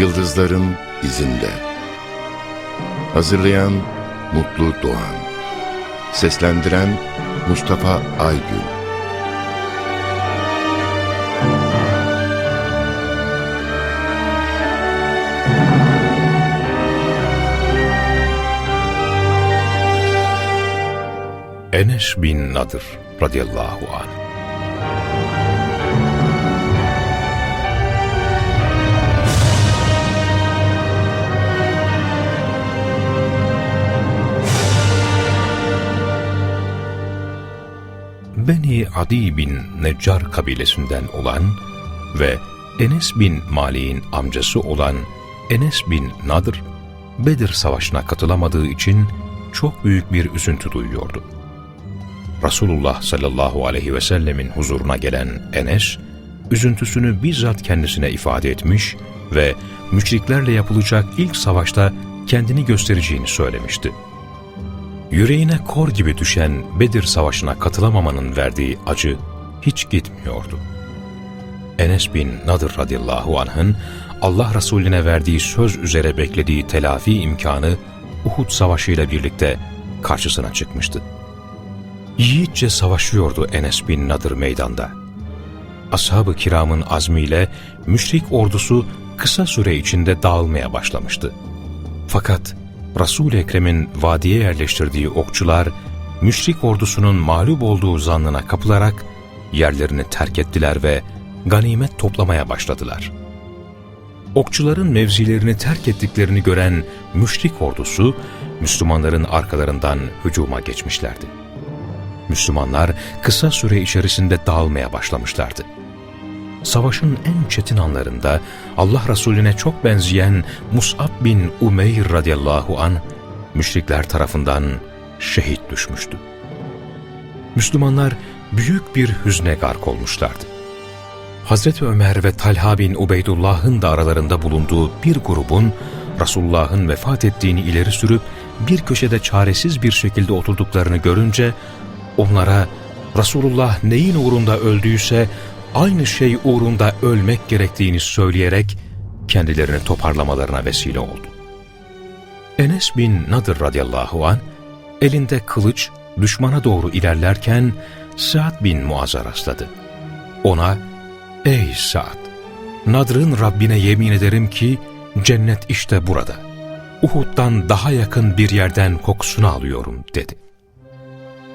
Yıldızların izinde. Hazırlayan Mutlu Doğan. Seslendiren Mustafa Aygün. Enes bin Nadır radıyallahu anh. Beni Adi bin Neccar kabilesinden olan ve Enes bin Malik'in amcası olan Enes bin Nadır, Bedir Savaşı'na katılamadığı için çok büyük bir üzüntü duyuyordu. Resulullah sallallahu aleyhi ve sellemin huzuruna gelen Enes, üzüntüsünü bizzat kendisine ifade etmiş ve müşriklerle yapılacak ilk savaşta kendini göstereceğini söylemişti. Yüreğine kor gibi düşen Bedir Savaşı'na katılamamanın verdiği acı hiç gitmiyordu. Enes bin Nadır radıyallahu anh'ın Allah Resulüne verdiği söz üzere beklediği telafi imkanı Uhud Savaşı ile birlikte karşısına çıkmıştı. Yiğitçe savaşıyordu Enes bin Nadır meydanda. Ashab-ı kiramın azmiyle müşrik ordusu kısa süre içinde dağılmaya başlamıştı. Fakat Resul-i Ekrem'in vadiye yerleştirdiği okçular, müşrik ordusunun mağlup olduğu zannına kapılarak yerlerini terk ettiler ve ganimet toplamaya başladılar. Okçuların mevzilerini terk ettiklerini gören müşrik ordusu, Müslümanların arkalarından hücuma geçmişlerdi. Müslümanlar kısa süre içerisinde dağılmaya başlamışlardı. Savaşın en çetin anlarında Allah Resulüne çok benzeyen Mus'ab bin Umeyr radıyallahu an müşrikler tarafından şehit düşmüştü. Müslümanlar büyük bir hüzne gark olmuşlardı. Hazreti Ömer ve Talha bin Ubeydullah'ın da aralarında bulunduğu bir grubun Resulullah'ın vefat ettiğini ileri sürüp bir köşede çaresiz bir şekilde oturduklarını görünce onlara Resulullah neyin uğrunda öldüyse aynı şey uğrunda ölmek gerektiğini söyleyerek kendilerini toparlamalarına vesile oldu. Enes bin Nadır radıyallahu an elinde kılıç düşmana doğru ilerlerken Sa'd bin Muaz'a rastladı. Ona, ''Ey Sa'd, Nadr'ın Rabbine yemin ederim ki cennet işte burada. Uhud'dan daha yakın bir yerden kokusunu alıyorum.'' dedi.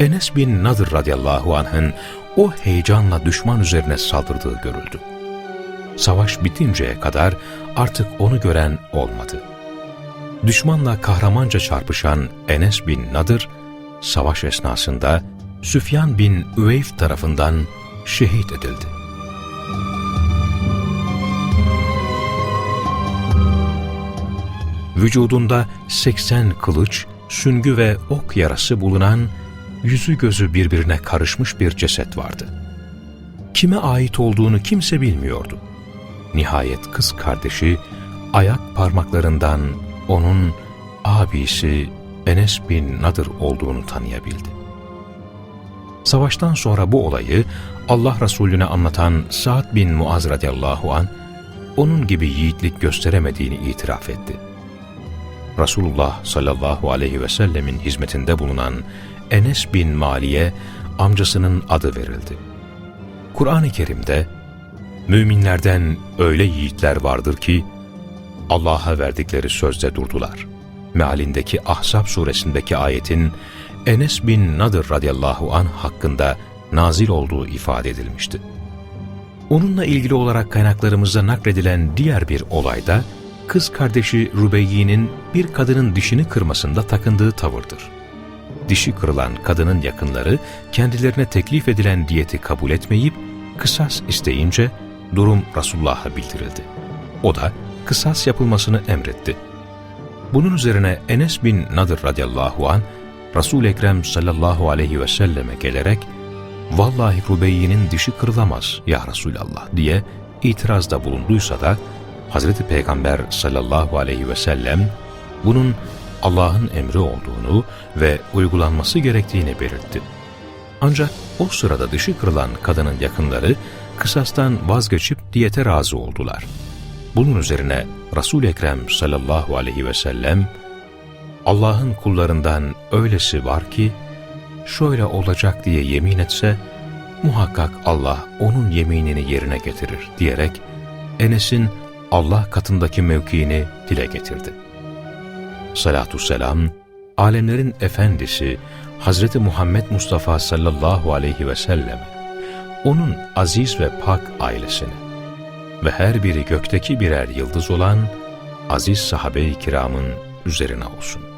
Enes bin Nadır radıyallahu anh'ın o heyecanla düşman üzerine saldırdığı görüldü. Savaş bitinceye kadar artık onu gören olmadı. Düşmanla kahramanca çarpışan Enes bin Nadır, savaş esnasında Süfyan bin Üveyf tarafından şehit edildi. Vücudunda 80 kılıç, süngü ve ok yarası bulunan yüzü gözü birbirine karışmış bir ceset vardı. Kime ait olduğunu kimse bilmiyordu. Nihayet kız kardeşi ayak parmaklarından onun abisi Enes bin Nadır olduğunu tanıyabildi. Savaştan sonra bu olayı Allah Resulüne anlatan Sa'd bin Muaz radıyallahu an onun gibi yiğitlik gösteremediğini itiraf etti. Resulullah sallallahu aleyhi ve sellemin hizmetinde bulunan Enes bin Mali'ye amcasının adı verildi. Kur'an-ı Kerim'de müminlerden öyle yiğitler vardır ki Allah'a verdikleri sözde durdular. Mealindeki Ahzab suresindeki ayetin Enes bin Nadır radıyallahu an hakkında nazil olduğu ifade edilmişti. Onunla ilgili olarak kaynaklarımızda nakledilen diğer bir olayda kız kardeşi Rubeyyi'nin bir kadının dişini kırmasında takındığı tavırdır. Dişi kırılan kadının yakınları kendilerine teklif edilen diyeti kabul etmeyip kısas isteyince durum Resulullah'a bildirildi. O da kısas yapılmasını emretti. Bunun üzerine Enes bin Nadır radıyallahu an resul Ekrem sallallahu aleyhi ve selleme gelerek vallahi Rubeyyi'nin dişi kırılamaz ya Resulallah diye itirazda bulunduysa da Hazreti Peygamber sallallahu aleyhi ve sellem bunun Allah'ın emri olduğunu ve uygulanması gerektiğini belirtti. Ancak o sırada dışı kırılan kadının yakınları kısastan vazgeçip diyete razı oldular. Bunun üzerine Resul-i Ekrem sallallahu aleyhi ve sellem, Allah'ın kullarından öylesi var ki, şöyle olacak diye yemin etse, muhakkak Allah onun yeminini yerine getirir diyerek, Enes'in Allah katındaki mevkiini dile getirdi. Salatü selam, alemlerin efendisi Hazreti Muhammed Mustafa sallallahu aleyhi ve sellem, onun aziz ve pak ailesine ve her biri gökteki birer yıldız olan aziz sahabe-i kiramın üzerine olsun.